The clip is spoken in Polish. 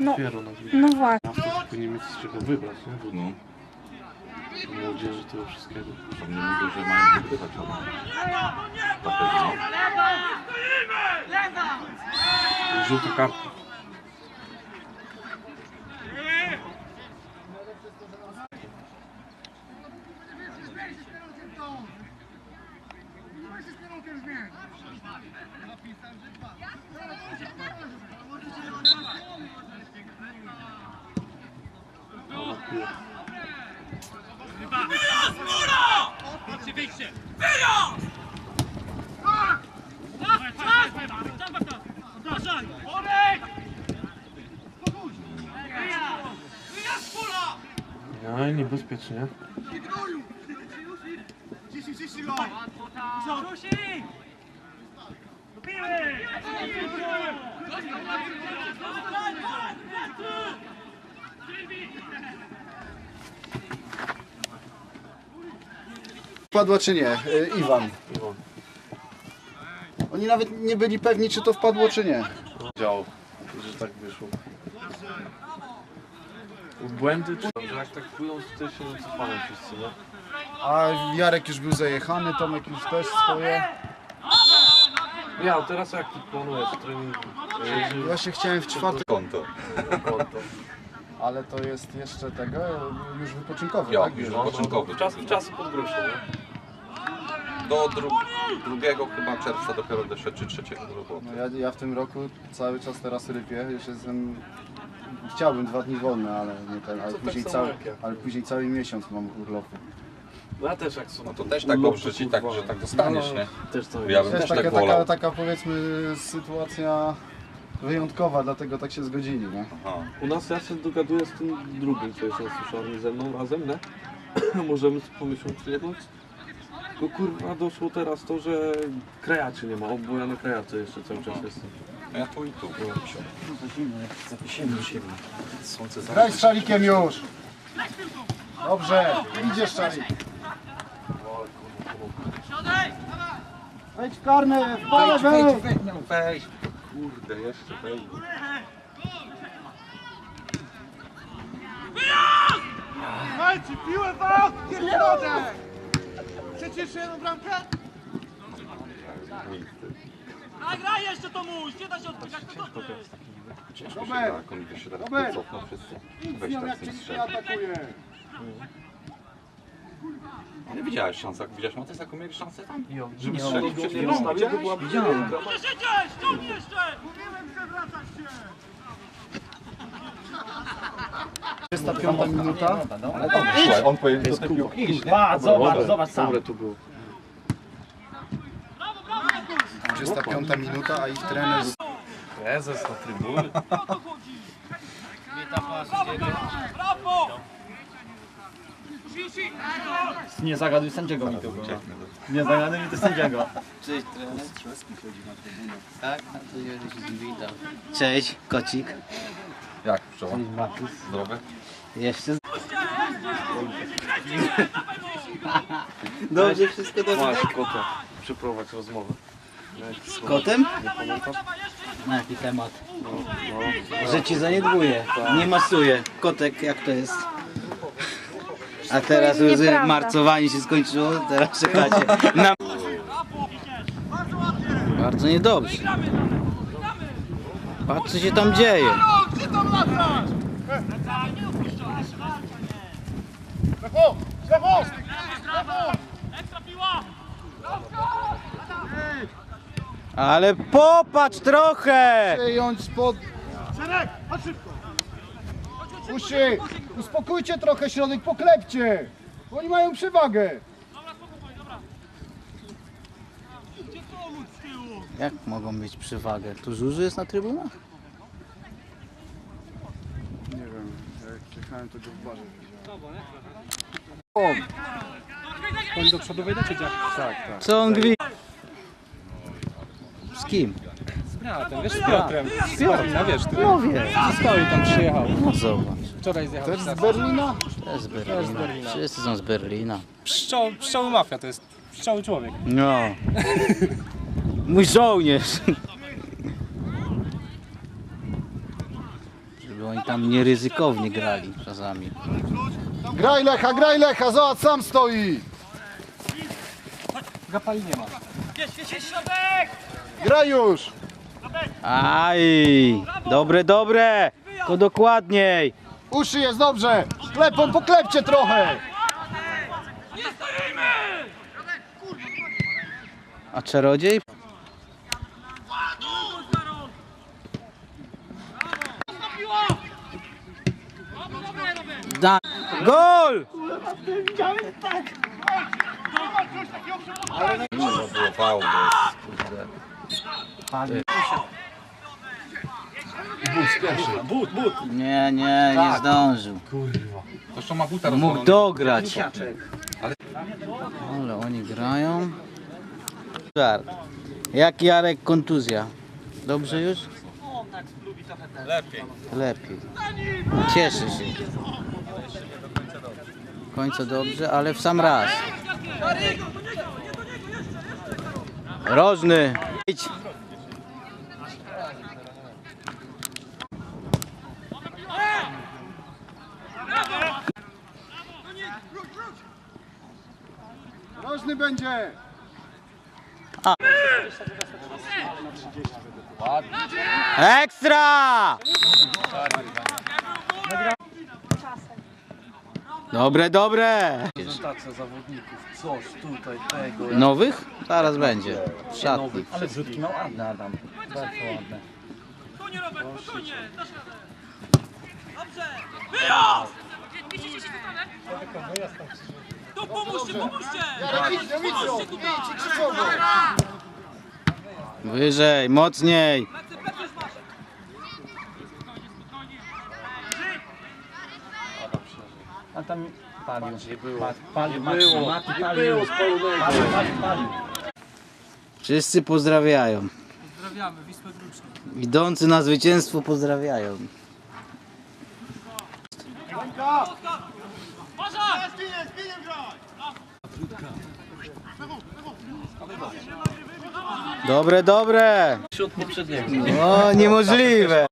No, no właśnie. Tylko nie mieć z czego wybrać, nie? Bo No, młodzieży tego wszystkiego. pewnie mówię, że mają wygrywać ale Na pewno. Żółta kartka. Dobra, piła. Ja, niebezpiecznie. Wpadła czy nie? Y, Iwan. Oni nawet nie byli pewni, czy to wpadło, czy nie. Działo, że tak wyszło. Błędy, czy że jak tak pójdą, to też się zacofamy wszyscy, nie? A Jarek już był zajechany, Tomek już też swoje. Ja, teraz jak ty planujesz treningi? Jeżeli Właśnie chciałem w czwartek, Konto. konto. ale to jest jeszcze tego, już wypoczynkowy, Ja, tak? już wypoczynkowy. czas, czasy pod grosze, nie? Do dru drugiego chyba czerwca dopiero doszedł, czy trzeciego roboty. No ja, ja w tym roku cały czas teraz rypię, już jestem... Chciałbym dwa dni wolne, ale nie ten, ale To tak później, samo cały, ale później cały miesiąc mam urlopu. No ja też jak są. No to też tak urlopy, dobrze ci tak, że tak dostaniesz, nie? Też to Ja bym Też też taka, tak taka, taka powiedzmy sytuacja wyjątkowa, dlatego tak się zgodzili, nie? Aha. U nas ja się dogaduję z tym drugim, co jest suszarni ze mną razem, nie? Możemy sobie pomyśleć jednąć. Tylko kurwa doszło teraz to, że krajaczy nie ma, obojane krajacze jeszcze cały czas jest. No ja tu i tu. Słońce za Graj z szalikiem już! Dobrze, idziesz szalik. Wejdź w karne, w pole wejdź! wejdź, no weź. Kurde, jeszcze wejdź. Słuchajcie, piłę wam! Środek! Przecież jedną bramkę? A graj jeszcze to mój! Nie da się odbijać, to to ty! Ciężko się Robert! tak, oni by się teraz wycofną wszyscy. Weź tak jak z tym nikt strzel. nie atakuje. Ale widziałeś szansę, widziałeś Matys, jaką mieli szansę tam? Żeby Nie, strzelić nie, przed nie, nie nie, była Widziałem. Może siedzieć! Ciągnij jeszcze! Mówiłem, przewracać się! 25 minuta. Słuchaj, on powinien do piłki iść? Patrz, zobacz, zobacz sam. Dobre tu było. 25 minuta, a ich trener z- Prezes na trybuny. Nie zagaduj sędziego mi tu. Nie zagaduj mi tu sędziego. Cześć, kocik. Jak pszczoła? Zdrowe? Jeszcze. Dobrze, wszystko dobrze. Masz kota, przeprowadź rozmowę. Z kotem? Nie pamiętasz? Na jaki temat? No, Że ci zaniedbuje, nie masuje. Kotek, jak to jest? A teraz już marcowanie się skończyło, teraz czekacie na... Bardzo niedobrze. Patrz co się tam dzieje. Gdzie tam latać? Lewo! Lewo! Lewo! Ekstra piła! Ale popatrz trochę! przejąć spod... Szereg! Chodź szybko! Uszy! Uspokójcie trochę środek, poklepcie! Oni mają przewagę. Gdzie pomóc z tyłu? Jak mogą mieć przewagę? Tu Żuży jest na trybunach? Nie wiem, przyjechałem to w barze Oni do przodu wejdą czy? Tak, tak. Co on gwi... Z kim? Z bratem, wiesz, z Piotrem. Z Piotrem, no wiesz, który No wiem. z Stoi tam przyjechał. No zobacz. Wczoraj zjechał. Też z Berlina? To jest z Berlina. Wszyscy są z Berlina. Pszczoł, pszczoły mafia, to jest pszczoły człowiek. No. Mój żołnierz. Żeby oni tam nieryzykownie grali czasami. Graj Lecha, graj Lecha, zobacz, sam stoi. Jedź, jedź, środek! Graj już. Aj! Dobre, dobre! To dokładniej! Uszy jest dobrze. Klepą, poklepcie trochę. Nie stoimy! A czarodziej? Piła! Brawo, dobre, dobre! Gol! Nie było fału, bo jest, kurde. Nie, nie, nie zdążył. Zresztą ma buta Mógł dograć. Ale oni grają. Żart. Jak Jarek kontuzja? Dobrze już? Lepiej. Lepiej. Cieszę się. Końca dobrze, ale w sam raz. Rożny. Idź. Rożny będzie. Ekstra! Dobre, dobre. Prezentacja zawodników, coś tutaj, tego. Nowych? Zaraz będzie. Szatni. Ale wrzutki miał ładne Adam. Bardzo ładne. Spokojnie, Robert, spokojnie! Dasz radę! Dobrze! Wyjazd! Tu pomóżcie, pomóżcie! Jarek, idź, no idź, no. idź, idź, krzyżowo. Wyżej, mocniej. Plecy, plecy już masz! A tam palił. Nie było. Palił, Było, Mati nie palił. było spalonego. Palił, palił, palił. Wszyscy pozdrawiają. Pozdrawiamy, Wisłę Gruczkę. Idący na zwycięstwo pozdrawiają. Dobre, dobre. O, niemożliwe.